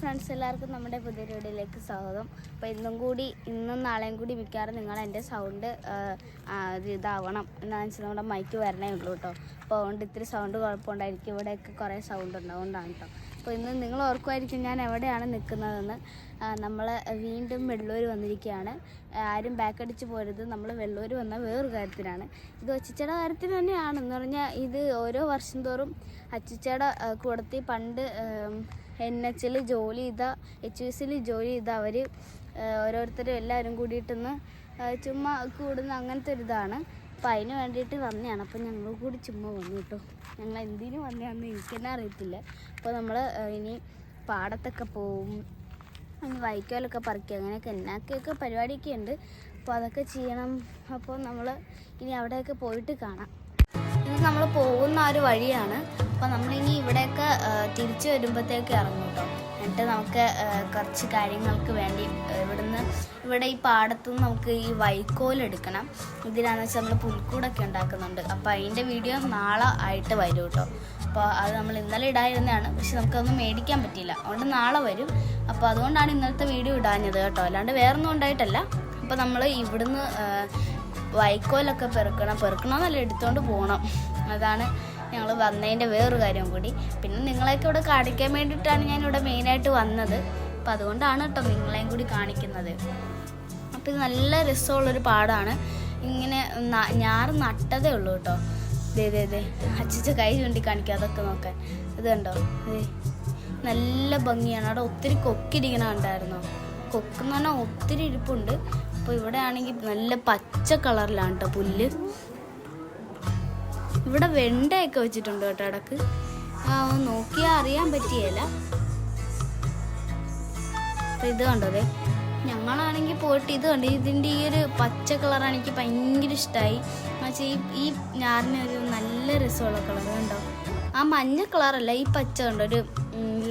Friends എല്ലാവർക്കും നമ്മുടെ പുതിയ വീഡിയോയിലേക്ക് സ്വാഗതം. അപ്പോൾ ഇന്നും കൂടി ഇന്നും നാളെയും കൂടി മിക്കവാറും നിങ്ങൾ എന്റെ സൗണ്ട് ഇതാവണം. എന്താണെന്ന് വെച്ചാൽ നമ്മുടെ മൈക്ക് വരണേ ഉള്ളൂ കേട്ടോ അപ്പോൾ അതുകൊണ്ട് ഇത്തിരി സൗണ്ട് കുഴപ്പമുണ്ടായിരിക്കും. ഇവിടെയൊക്കെ കുറേ സൗണ്ട് ഉണ്ടാവുകൊണ്ടാണ് കേട്ടോ അപ്പോൾ ഇന്ന് നിങ്ങൾ ഓർക്കുമായിരിക്കും ഞാൻ എവിടെയാണ് നിൽക്കുന്നതെന്ന്. നമ്മൾ വീണ്ടും വെള്ളൂർ വന്നിരിക്കുകയാണ്. ആരും ബാക്ക് അടിച്ച് പോരുത്. നമ്മൾ വെള്ളൂർ വന്ന വേറൊരു കാര്യത്തിനാണ്. ഇത് ഒച്ചിച്ചയുടെ കാര്യത്തിന് തന്നെയാണെന്ന് പറഞ്ഞാൽ ഇത് ഓരോ വർഷം തോറും അച്ചിച്ചയുടെ കൂടത്തി പണ്ട് എൻ എച്ചിൽ ജോലി ചെയ്ത എച്ച് യു സിയിൽ ജോലി ചെയ്ത അവർ ഓരോരുത്തരും എല്ലാവരും കൂടിയിട്ടൊന്ന് ചുമ്മാ കൂടുന്ന അങ്ങനത്തെ ഒരു ഇതാണ്. അപ്പം അതിന് വേണ്ടിയിട്ട് വന്നതാണ്. അപ്പം ഞങ്ങൾ കൂടി ചുമ്മാ വന്നു കേട്ടോ. ഞങ്ങൾ എന്തിനു വന്നതാണെന്ന് എനിക്ക് തന്നെ അറിയത്തില്ല. അപ്പോൾ നമ്മൾ ഇനി പാടത്തൊക്കെ പോവും. ഇനി വൈക്കോലൊക്കെ പറിക്കുക അങ്ങനെയൊക്കെ എന്നാക്കെയൊക്കെ പരിപാടിയൊക്കെ ഉണ്ട് അപ്പോൾ അതൊക്കെ ചെയ്യണം. അപ്പോൾ നമ്മൾ ഇനി അവിടെയൊക്കെ പോയിട്ട് കാണാം. ഇത് നമ്മൾ പോകുന്ന ആ ഒരു വഴിയാണ്. അപ്പോൾ നമ്മളിനി ഇവിടെയൊക്കെ തിരിച്ചു വരുമ്പോഴത്തേക്ക് ഇറങ്ങും കേട്ടോ എന്നിട്ട് നമുക്ക് കുറച്ച് കാര്യങ്ങൾക്ക് വേണ്ടി ഇവിടുന്ന് ഇവിടെ ഈ പാടത്തുനിന്ന് നമുക്ക് ഈ വൈക്കോൽ എടുക്കണം. ഇതിനാന്ന് വെച്ചാൽ നമ്മൾ പുൽക്കൂടൊക്കെ ഉണ്ടാക്കുന്നുണ്ട്. അപ്പോൾ അതിന്റെ വീഡിയോ നാളെ ആയിട്ട് വരും കേട്ടോ അപ്പോൾ അത് നമ്മൾ ഇന്നലെ ഇടായിരുന്നതാണ് പക്ഷെ നമുക്കതൊന്നും മേടിക്കാൻ പറ്റിയില്ല. അതുകൊണ്ട് നാളെ വരും. അപ്പോൾ അതുകൊണ്ടാണ് ഇന്നലത്തെ വീഡിയോ ഇടാഞ്ഞത് കേട്ടോ. അല്ലാണ്ട് വേറൊന്നും ഉണ്ടായിട്ടല്ല. അപ്പോൾ നമ്മൾ ഇവിടുന്ന് വൈക്കോലൊക്കെ പെറുക്കണം. പെറുക്കണമെന്നല്ല എടുത്തുകൊണ്ട് പോകണം അതാണ് ഞങ്ങൾ വന്നതിന്റെ വേറൊരു കാര്യം കൂടി. പിന്നെ നിങ്ങളെയൊക്കെ ഇവിടെ കാണിക്കാൻ വേണ്ടിയിട്ടാണ് ഞാൻ ഇവിടെ മെയിനായിട്ട് വന്നത്. അപ്പം അതുകൊണ്ടാണ് കേട്ടോ നിങ്ങളെയും കൂടി കാണിക്കുന്നത്. അപ്പം ഇത് നല്ല രസമുള്ളൊരു പാടാണ്. ഇങ്ങനെ ഞാറ് നട്ടതേ ഉള്ളൂ കേട്ടോ. ദേ ദേ ദേ. അച്ഛച്ച കൈ ചൂണ്ടി കാണിക്കുക അതൊക്കെ നോക്കാൻ. ഇത് കണ്ടോ? അതെ നല്ല ഭംഗിയാണ്. അവിടെ ഒത്തിരി കൊക്കിരിക്കണ ഉണ്ടായിരുന്നോ കൊക്കെന്ന് പറഞ്ഞാൽ ഒത്തിരി ഇരിപ്പുണ്ട്. അപ്പോൾ ഇവിടെ ആണെങ്കിൽ നല്ല പച്ച കളറിലാണ് കേട്ടോ പുല്ല്. ഇവിടെ വെണ്ടയൊക്കെ വെച്ചിട്ടുണ്ട് കേട്ടോ ഇടയ്ക്ക്. നോക്കിയാൽ അറിയാൻ പറ്റിയല്ല അപ്പൊ ഇത് കണ്ടതേ ഞങ്ങളാണെങ്കിൽ പോയിട്ട് ഇത് കണ്ടു. ഇതിന്റെ ഈ ഒരു പച്ച കളറാണ് എനിക്ക് ഭയങ്കര ഇഷ്ടമായി എന്നുവെച്ചാൽ ഈ ഈ ഞാറിന് ഒരു നല്ല രസമുള്ള കളർ കണ്ടോ? ആ മഞ്ഞ കളറല്ല ഈ പച്ച കണ്ടോ? ഒരു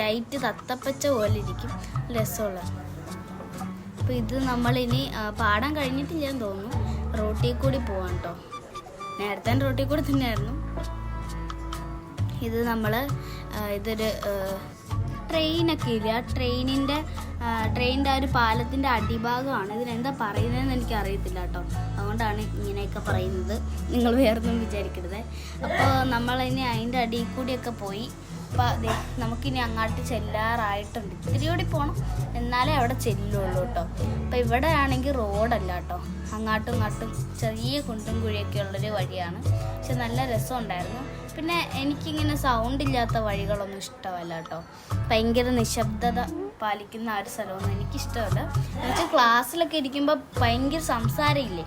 ലൈറ്റ് തത്തപ്പച്ച പോലെ ഇരിക്കും. രസമുള്ള. അപ്പോൾ ഇത് നമ്മളിനി പാടാൻ കഴിഞ്ഞിട്ടില്ലെന്ന് തോന്നുന്നു. റോട്ടിൽ കൂടി പോവാം കേട്ടോ നേരത്തെ റോട്ടിൽ കൂടി തന്നെയായിരുന്നു. ഇത് നമ്മൾ ഇതൊരു ട്രെയിനൊക്കെ ഇല്ല? ട്രെയിനിന്റെ ട്രെയിനിന്റെ ആ ഒരു പാലത്തിന്റെ അടിഭാഗമാണ്. ഇതിനെന്താ പറയുന്നതെന്ന് എനിക്ക് അറിയത്തില്ല കേട്ടോ അതുകൊണ്ടാണ് ഇങ്ങനെയൊക്കെ പറയുന്നത്. നിങ്ങൾ വേറൊന്നും വിചാരിക്കരുത്. അപ്പോൾ നമ്മളിനി അതിന്റെ അടിയിൽ കൂടിയൊക്കെ പോയി അപ്പോൾ അതെ നമുക്കിനി അങ്ങോട്ട് ചെല്ലാറായിട്ടുണ്ട്. ഇത്തിരി കൂടി പോകണം എന്നാലേ അവിടെ ചെല്ലുള്ളൂ കേട്ടോ അപ്പം ഇവിടെ ആണെങ്കിൽ റോഡല്ല കേട്ടോ അങ്ങോട്ടും ഇങ്ങോട്ടും ചെറിയ കുണ്ടും കുഴിയൊക്കെ ഉള്ളൊരു വഴിയാണ്. പക്ഷെ നല്ല രസമുണ്ടായിരുന്നു. പിന്നെ എനിക്കിങ്ങനെ സൗണ്ട് ഇല്ലാത്ത വഴികളൊന്നും ഇഷ്ടമല്ല കേട്ടോ ഭയങ്കര നിശബ്ദത പാലിക്കുന്ന ആ ഒരു സ്ഥലമൊന്നും എനിക്കിഷ്ടമല്ല. എന്നുവെച്ചാൽ ക്ലാസ്സിലൊക്കെ ഇരിക്കുമ്പോൾ ഭയങ്കര സംസാരമില്ലേ?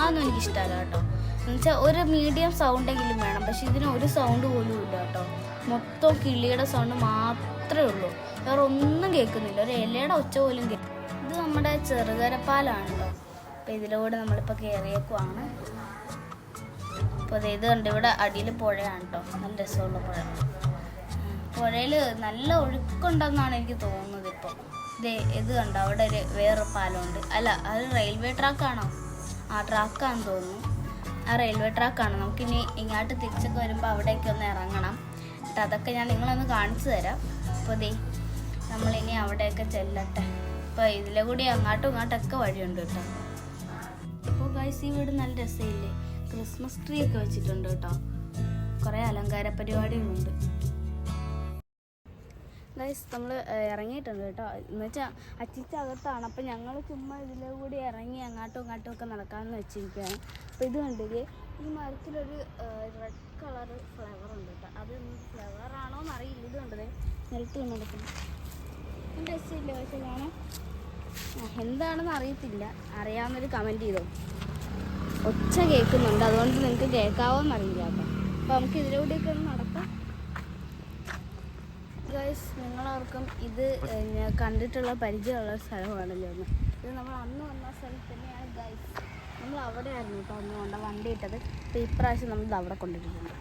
അതൊന്നും എനിക്കിഷ്ടമല്ല കേട്ടോ എന്നുവെച്ചാൽ ഒരു മീഡിയം സൗണ്ടെങ്കിലും വേണം. പക്ഷെ ഇതിന് ഒരു സൗണ്ട് പോലും ഇല്ല കേട്ടോ മൊത്തം കിളിയുടെ സൗണ്ട് മാത്രമേ ഉള്ളൂ. വേറെ ഒന്നും കേൾക്കുന്നില്ല. ഒരു ഇലയുടെ ഒച്ച പോലും കേൾക്കും ഇത് നമ്മുടെ ചെറുകരപ്പാലാണല്ലോ അപ്പോൾ ഇതിലൂടെ നമ്മളിപ്പോൾ കയറിയേക്കുവാണ് അപ്പോൾ ദേ ഇത് കണ്ട് ഇവിടെ അടിയിൽ പുഴയാണ് കേട്ടോ നല്ല രസമുള്ള പുഴ. പുഴയിൽ നല്ല ഒഴുക്കുണ്ടെന്നാണ് എനിക്ക് തോന്നുന്നത് ഇപ്പോൾ ദേ ഇത് കണ്ടോ? അവിടെ ഒരു വേറൊരു പാലമുണ്ട്. അല്ല അത് റെയിൽവേ ട്രാക്കാണോ? ആ ട്രാക്കാന്ന് തോന്നുന്നു. ആ റെയിൽവേ ട്രാക്കാണ്. നമുക്കിനി ഇങ്ങോട്ട് തിരിച്ചൊക്കെ വരുമ്പോൾ അവിടേക്ക് ഒന്ന് ഇറങ്ങണം. എന്നിട്ട് അതൊക്കെ ഞാൻ നിങ്ങളൊന്ന് കാണിച്ചു തരാം. അപ്പോൾ ദേ നമ്മളിനി അവിടെയൊക്കെ ചെല്ലട്ടെ. അപ്പോൾ ഇതിലെ കൂടി അങ്ങോട്ടും ഇങ്ങോട്ടൊക്കെ വഴിയുണ്ട് കേട്ടോ. അപ്പോൾ ഗൈസ് ഈ വീട് നല്ല രസമില്ലേ? ക്രിസ്മസ് ട്രീ ഒക്കെ വെച്ചിട്ടുണ്ട് കേട്ടോ. കുറേ അലങ്കാര പരിപാടികളുണ്ട്. ഗൈസ് നമ്മൾ ഇറങ്ങിയിട്ടുണ്ട് കേട്ടോ. എന്ന് വെച്ചാൽ അച്ചിച്ച അകത്താണ്. അപ്പം ഞങ്ങൾ ചുമ്മാ ഇതിലെ കൂടി ഇറങ്ങി അങ്ങോട്ടും ഇങ്ങോട്ടും ഒക്കെ നടക്കാമെന്ന് വെച്ചിരിക്കുകയാണ്. അപ്പോൾ ഇത് കണ്ടില്ലേ? ഈ മരത്തിലൊരു റെഡ് കളർ ഫ്ലവർ ഉണ്ട് കേട്ടോ. അത് ഫ്ലവർ ആണോ എന്ന് അറിയില്ല ഇത് കണ്ടതേ. നിലത്ത് കൊണ്ട് നടക്കുന്നു രസമില്ല പക്ഷെ ആ, എന്താണെന്ന് അറിയത്തില്ല. അറിയാവുന്നൊരു കമന്റ് ചെയ്തോ. ഒച്ച കേൾക്കുന്നുണ്ട്. അതുകൊണ്ട് നിങ്ങൾക്ക് കേൾക്കാവോ അറിയില്ല കേട്ടോ. അപ്പോൾ നമുക്ക് ഇതിലൂടെയൊക്കെ ഒന്ന് നടക്കാം. നിങ്ങളവർക്കും ഇത് കണ്ടിട്ടുള്ള പരിചയമുള്ള സ്ഥലമാണല്ലോ ഒന്ന് ഇത് നമ്മൾ അന്ന് വന്ന സ്ഥലത്ത് തന്നെയാണ് ഗൈസ് നമ്മൾ അവിടെ ആയിരുന്നു കേട്ടോ അന്ന് കൊണ്ട വണ്ടി ഇട്ടത്. അപ്പോൾ ഇപ്രാവശ്യം നമ്മൾ അവിടെ കൊണ്ടിരിക്കുന്നത്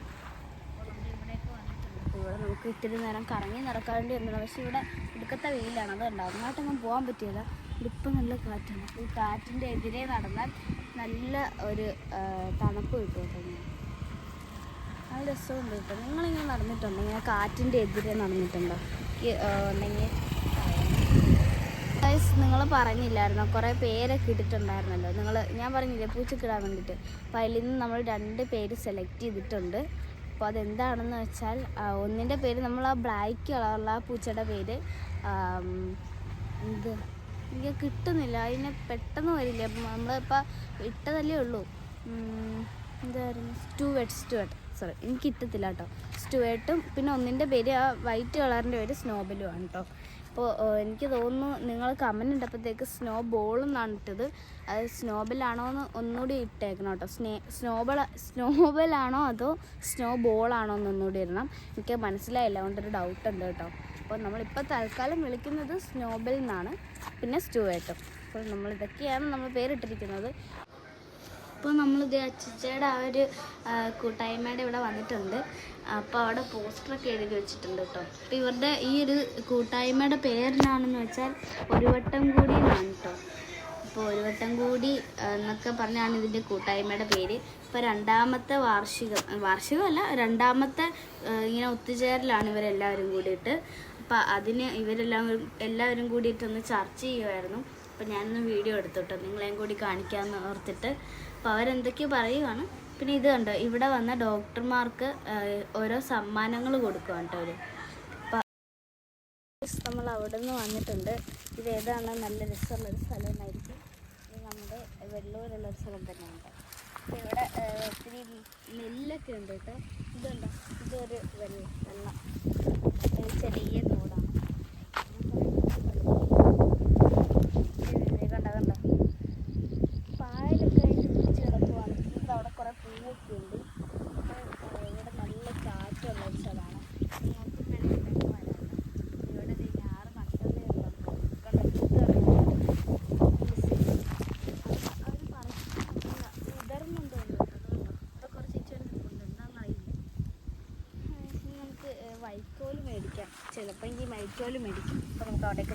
ഇവിടെ നമുക്ക് ഇത്തിരി നേരം കറങ്ങി നടക്കാണ്ടി വന്നില്ല പക്ഷെ ഇവിടെ ഇടുക്കത്തെ വെയിലാണ്. അതുകൊണ്ട് കണ്ടോ അങ്ങോട്ടൊന്നും പോകാൻ പറ്റിയില്ല. ഇപ്പം നല്ല കാറ്റാണ്. അപ്പോൾ ഈ കാറ്റിന്റെ എതിരെ നടന്നാൽ നല്ല ഒരു തണുപ്പ് കിട്ടും കേട്ടോ. നല്ല രസമുണ്ട് കേട്ടോ. നിങ്ങളിങ്ങനെ നടന്നിട്ടുണ്ടോ? ഇങ്ങനെ കാറ്റിന്റെ എതിരെ നടന്നിട്ടുണ്ടോ? ഉണ്ടെങ്കിൽ പറഞ്ഞില്ലായിരുന്നോ കുറേ പേരൊക്കെ ഇട്ടിട്ടുണ്ടായിരുന്നല്ലോ. നിങ്ങൾ ഞാൻ പറഞ്ഞില്ലേ പൂച്ചക്കിടാൻ വേണ്ടിയിട്ട് അപ്പോൾ അതിൽ നിന്ന് നമ്മൾ രണ്ട് പേര് സെലക്ട് ചെയ്തിട്ടുണ്ട്. അപ്പോൾ അതെന്താണെന്ന് വെച്ചാൽ ഒന്നിന്റെ പേര് നമ്മൾ ആ ബ്ലാക്ക് കളറുള്ള ആ പൂച്ചയുടെ പേര് എന്ത്? എനിക്ക് കിട്ടുന്നില്ല. അതിനെ പെട്ടെന്ന് വരില്ല? നമ്മളിപ്പോൾ ഇട്ടതല്ലേ ഉള്ളൂ. എന്തായിരുന്നു? ടു വെഡ്സ് ടു സ്റ്റുവേർട്ട് സോറി എനിക്ക് കിട്ടത്തില്ല കേട്ടോ സ്റ്റുവേർട്ടും പിന്നെ ഒന്നിന്റെ പേര് ആ വൈറ്റ് കളറിന്റെ പേര് സ്നോബലും ആണ് കേട്ടോ അപ്പോൾ എനിക്ക് തോന്നുന്നു നിങ്ങൾ കമന്റ് ഇട്ടപ്പോഴത്തേക്ക് സ്നോ ബോൾ എന്നാണ് ഇട്ടത്. അത് സ്നോബലാണോ എന്ന് ഒന്നുകൂടി ഇട്ടേക്കണം കേട്ടോ. സ്നേ സ്നോബൾ സ്നോബലാണോ അതോ സ്നോ ബോളാണോ എന്ന് ഒന്നുകൂടി ഇടണം. എനിക്ക് മനസ്സിലായില്ല അതുകൊണ്ടൊരു ഡൗട്ട് ഉണ്ട് കേട്ടോ. അപ്പോൾ നമ്മളിപ്പോൾ തൽക്കാലം വിളിക്കുന്നത് സ്നോബൽ എന്നാണ് പിന്നെ സ്റ്റുവേട്ടും അപ്പോൾ നമ്മളിതൊക്കെയാണ് നമ്മൾ പേരിട്ടിരിക്കുന്നത്. അപ്പോൾ നമ്മളിത് അച്ചിച്ചയുടെ ആ ഒരു കൂട്ടായ്മയുടെ ഇവിടെ വന്നിട്ടുണ്ട്. അപ്പോൾ അവിടെ പോസ്റ്ററൊക്കെ എഴുതി വെച്ചിട്ടുണ്ട് കേട്ടോ. അപ്പോൾ ഇവരുടെ ഈ ഒരു കൂട്ടായ്മയുടെ പേരിനാണെന്ന് വെച്ചാൽ ഒരു വട്ടം കൂടി എന്നാണ് കേട്ടോ. അപ്പോൾ ഒരു വട്ടം കൂടി എന്നൊക്കെ പറഞ്ഞാണ് ഇതിന്റെ കൂട്ടായ്മയുടെ പേര്. ഇപ്പോൾ രണ്ടാമത്തെ വാർഷികം വാർഷികമല്ല രണ്ടാമത്തെ ഇങ്ങനെ ഒത്തുചേരലാണ് ഇവരെല്ലാവരും കൂടിയിട്ട്. അപ്പോൾ അതിന് ഇവരെല്ലാം എല്ലാവരും കൂടിയിട്ടൊന്ന് ചർച്ച ചെയ്യുമായിരുന്നു അപ്പോൾ ഞാനൊന്ന് വീഡിയോ എടുത്തു കേട്ടോ. നിങ്ങളെയും കൂടി കാണിക്കാമെന്ന് ഓർത്തിട്ട്. അപ്പോൾ അവരെന്തൊക്കെയോ പറയുവാണ്. പിന്നെ ഇത് കണ്ടോ ഇവിടെ വന്ന ഡോക്ടർമാർക്ക് ഓരോ സമ്മാനങ്ങൾ കൊടുക്കുക കേട്ടോ അവർ നമ്മൾ അവിടെ നിന്ന് വന്നിട്ടുണ്ട്. ഇത് ഏതാണ്? നല്ല രസമുള്ളൊരു സ്ഥലമായിരിക്കും. ഇത് നമ്മുടെ വെള്ളൂരുള്ളൊരു സ്ഥലം തന്നെയുണ്ട് അപ്പോൾ ഇവിടെ ഒത്തിരി നെല്ലൊക്കെ ഉണ്ട് കേട്ടോ. ഇതുണ്ടോ? ഇതൊരു വെള്ളം ചെറിയ തോടാണ് ഇത് കണ്ടോ കണ്ടോ പായലൊക്കെ ആയിട്ട് പിടിച്ച് കിടക്കുവാണ് ഇത് അവിടെ കുറേ പൂവൊക്കെ ഉണ്ട് അപ്പോൾ, ആ, ഇവിടെ നല്ല കാറ്റുള്ള ഒരു സ്ഥലമാണ് നോക്കി വേണമെങ്കിൽ വരാം ഇവിടെ ദേ ഞാറ് നട്ടതേ ഉള്ളൂ കണ്ടോ ഇത് കണ്ടോ? അവർ പറിച്ചിട്ടില്ല. വിതറുന്നുണ്ട് തോന്നുന്നു കേട്ടോ. ഇവിടെ കുറച്ച് ഇച്ചിരി നിൽപ്പുണ്ട്. എന്താണെന്നറിയില്ല. ആ, ഇനി നമുക്ക് ഏ, വൈക്കോൽ മേടിക്കാം ചിലപ്പോൾ വൈക്കോൽ മേടിക്കും അപ്പോൾ നമുക്ക് അവിടെയൊക്കെ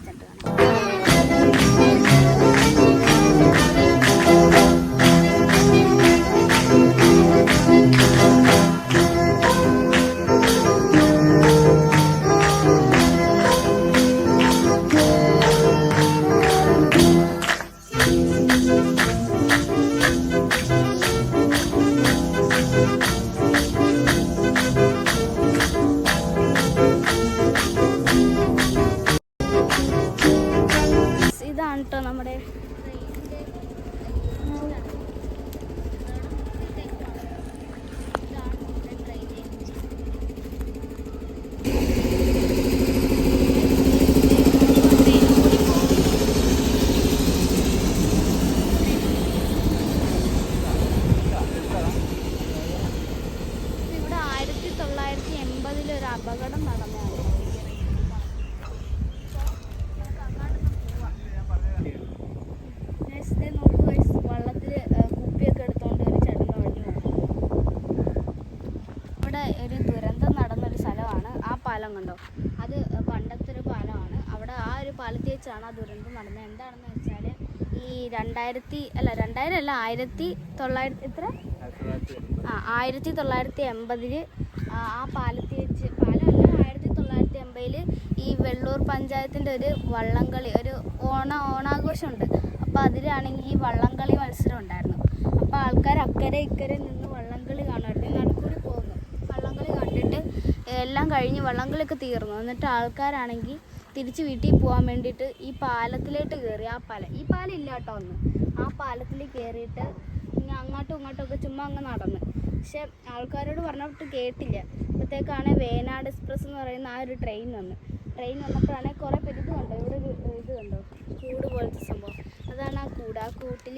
പാലം കണ്ടോ? അത് പണ്ടത്തെ ഒരു പാലമാണ്. അവിടെ ആ ഒരു പാലത്തിൽ വെച്ചാണ് ആ ദുരന്തം നടന്നത്. എന്താണെന്ന് വെച്ചാൽ ഈ രണ്ടായിരത്തി അല്ല രണ്ടായിരം അല്ല ആയിരത്തി തൊള്ളായിരത്തി എത്ര? ആ ആയിരത്തി തൊള്ളായിരത്തി എൺപതിൽ ആ പാലത്തിൽ വെച്ച് പാലമല്ല ആയിരത്തി തൊള്ളായിരത്തി എൺപതിൽ ഈ വെള്ളൂർ പഞ്ചായത്തിന്റെ ഒരു വള്ളംകളി ഒരു ഓണ ഓണാഘോഷമുണ്ട്. അപ്പോൾ അതിലാണെങ്കിൽ ഈ വള്ളംകളി മത്സരം ഉണ്ടായിരുന്നു. അപ്പോൾ ആൾക്കാർ അക്കരെ ഇക്കരെ നിന്ന് വള്ളംകളി കാണുമായിരുന്നു. നടുക്കൂടി പോകുന്നു. വള്ളംകളി കണ്ടിട്ട് എല്ലാം കഴിഞ്ഞ് വള്ളംകളിയൊക്കെ തീർന്നു. എന്നിട്ട് ആൾക്കാരാണെങ്കിൽ തിരിച്ച് വീട്ടിൽ പോകാൻ വേണ്ടിയിട്ട് ഈ പാലത്തിലോട്ട് കയറി ആ പാലം ഈ പാലം ഇല്ല കേട്ടോ ഒന്ന് ആ പാലത്തിൽ കയറിയിട്ട് ഇങ്ങനെ അങ്ങോട്ടും ഇങ്ങോട്ടും ഒക്കെ ചുമ്മാ അങ്ങ് നടന്ന്. പക്ഷെ ആൾക്കാരോട് പറഞ്ഞിട്ട് കേട്ടില്ല. അപ്പോഴത്തേക്കാണ് വേനാട് എക്സ്പ്രസ് എന്ന് പറയുന്ന ആ ഒരു ട്രെയിൻ വന്ന്. ട്രെയിൻ വന്നപ്പോഴാണെങ്കിൽ കുറേ പേര് ഇത് കണ്ടോ ഇവിടെ ഒരു ഇത് കണ്ടോ? കൂട് പോലത്തെ സംഭവം. അതാണ് ആ കൂട് ആ കൂട്ടിൽ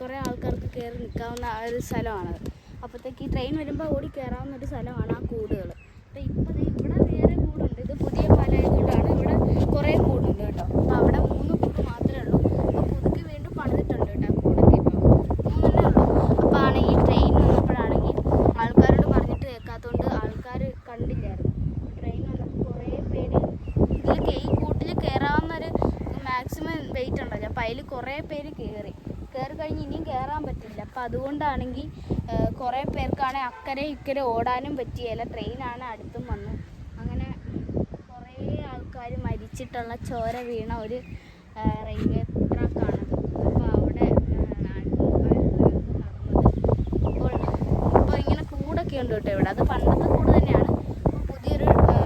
കുറേ ആൾക്കാർക്ക് കയറി നിൽക്കാവുന്ന ആ ഒരു സ്ഥലമാണത്. അപ്പോഴത്തേക്ക് ഈ ട്രെയിൻ വരുമ്പോൾ ഓടി കയറാവുന്ന ഒരു സ്ഥലമാണ് ആ കൂടുകൾ അപ്പോൾ ഇപ്പോൾ ഇവിടെ വേറെ കൂടുണ്ട് ഇത് പുതിയ പാലമായതുകൊണ്ടാണ് ഇവിടെ കുറേ കൂടുണ്ട് കേട്ടോ അപ്പോൾ അവിടെ മൂന്ന് കൂട് മാത്രമേ ഉള്ളൂ അപ്പോൾ പുതുക്കി വീണ്ടും പണിതിട്ടുണ്ട് കേട്ടോ ആ കൂടൊക്കെ ഇപ്പോൾ മൂന്നെണ്ണേ ഉള്ളൂ അപ്പോൾ ആണെങ്കിൽ ട്രെയിൻ വന്നപ്പോഴാണെങ്കിൽ ആൾക്കാരോട് പറഞ്ഞിട്ട് കേൾക്കാത്തതുകൊണ്ട് ആൾക്കാർ കണ്ടില്ലായിരുന്നു ട്രെയിൻ വന്നപ്പോൾ കുറേ പേര് ഇതിൽ ഈ കൂട്ടിൽ കയറാവുന്നൊരു മാക്സിമം വെയിറ്റ് ഉണ്ടല്ലോ അപ്പോൾ അതിൽ കുറേ പേര് കയറി കയറി കഴിഞ്ഞ് ഇനിയും കയറാൻ പറ്റില്ല. അപ്പം അതുകൊണ്ടാണെങ്കിൽ കുറേ പേർക്കാണെങ്കിൽ അക്കരെ ഇക്കരെ ഓടാനും പറ്റിയല്ല ട്രെയിനാണ് അടുത്തും വന്നു. അങ്ങനെ കുറേ ആൾക്കാർ മരിച്ചിട്ടുള്ള ചോര വീണ ഒരു റെയിൽവേ ട്രാക്കാണ് അപ്പോൾ അവിടെ ഇപ്പോൾ ഇങ്ങനെ കൂടൊക്കെ ഉണ്ട് കേട്ടോ ഇവിടെ. അത് പണ്ടത്തെ കൂട് തന്നെയാണ് ഇപ്പോൾ പുതിയൊരു ആ,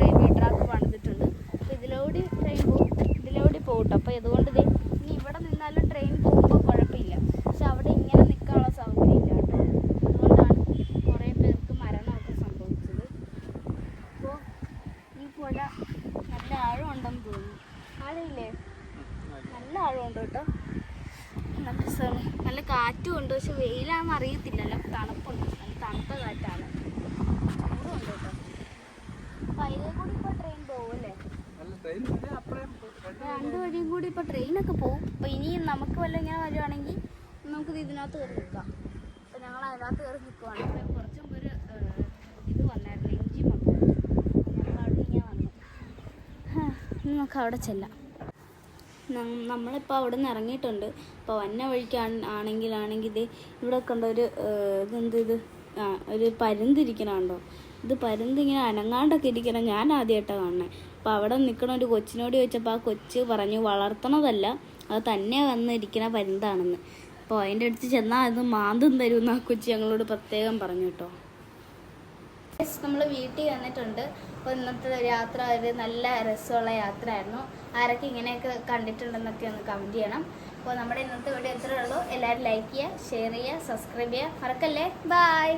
റെയിൽവേ ട്രാക്ക് പണിതിട്ടുണ്ട് അപ്പോൾ ഇതിലൂടെ ട്രെയിൻ പോകും ഇതിലൂടെ പോകും കേട്ടോ അപ്പോൾ ഇതുകൊണ്ട് ദേ ഇനി ഇവിടെ നിന്നാലും ട്രെയിൻ പോകുമ്പോൾ കുഴപ്പമില്ല പക്ഷെ അവിടെ ഇങ്ങനെ നിൽക്കാനുള്ള സൗകര്യം ഇല്ല കേട്ടോ അതുകൊണ്ടാണ് കുറേ പേർക്ക് മരണമൊക്കെ സംഭവിച്ചത് അപ്പോൾ ഈ പുഴ നല്ല ആഴമുണ്ടെന്ന് തോന്നുന്നു ആഴമില്ലേ നല്ല ആഴമുണ്ട് കേട്ടോ നല്ല കാറ്റും ഉണ്ട് പക്ഷെ വെയിലാണെന്ന് അറിയത്തില്ല നല്ല തണുപ്പുണ്ട് നല്ല തണുത്ത കാറ്റാണ്. രണ്ടു കേട്ടോ. അപ്പം അതിലേ കൂടി ഇപ്പോൾ ട്രെയിൻ പോകുമല്ലേ രണ്ട് വഴിയും കൂടി ഇപ്പോൾ ട്രെയിനൊക്കെ പോകും അപ്പോൾ ഇനിയും നമുക്ക് വല്ല ഇങ്ങനെ വരുവാണെങ്കിൽ നമുക്കിത് ഇതിനകത്ത് കയറി നിൽക്കാം. അപ്പോൾ ഞങ്ങൾ അതിനകത്ത് കയറി നിൽക്കുവാണ്. കുറച്ചും കുറച്ച് മുമ്പ് ഒരു ഇത് വന്നായിരുന്നു എഞ്ചിൻ വന്നു. ഞങ്ങൾ അവിടെ ഇങ്ങനെ വന്നു. നമുക്ക് അവിടെ ചെല്ലാം. നമ്മളിപ്പോൾ അവിടെ നിന്ന് ഇറങ്ങിയിട്ടുണ്ട്. അപ്പോൾ വന്ന വഴിക്ക് ആണെങ്കിലാണെങ്കിൽ ഇത് ഇവിടെ കണ്ട ഒരു ഇതെന്ത് ഇത്? ആ ഒരു പരുന്തിരിക്കണുണ്ടോ ഇത് പരുന്ത് ഇങ്ങനെ അനങ്ങാണ്ടൊക്കെ ഇരിക്കണം ഞാൻ ആദ്യമായിട്ടാണ് കാണുന്നത് അപ്പോൾ അവിടെ നിൽക്കണ ഒരു കൊച്ചിനോട് ചോദിച്ചപ്പോൾ ആ കൊച്ച് പറഞ്ഞു വളർത്തണതല്ല അത് തന്നെ വന്നിരിക്കണ പരുന്താണെന്ന്. അപ്പോൾ അതിന്റെ അടുത്ത് ചെന്നാൽ അത് മാന്തും തരുമെന്ന് ആ കൊച്ചി ഞങ്ങളോട് പ്രത്യേകം പറഞ്ഞു കേട്ടോ. നമ്മൾ വീട്ടിൽ വന്നിട്ടുണ്ട്. അപ്പോൾ ഇന്നത്തെ യാത്ര ഒരു നല്ല രസമുള്ള യാത്രയായിരുന്നു. ആരൊക്കെ ഇങ്ങനെയൊക്കെ കണ്ടിട്ടുണ്ടെന്നൊക്കെ ഒന്ന് കമന്റ് ചെയ്യണം. അപ്പോൾ നമ്മുടെ ഇന്നത്തെ വീഡിയോ എത്ര ഉള്ളൂ. എല്ലാവരും ലൈക്ക് ചെയ്യുക ഷെയർ ചെയ്യുക സബ്സ്ക്രൈബ് ചെയ്യുക. മറക്കല്ലേ? ബായ്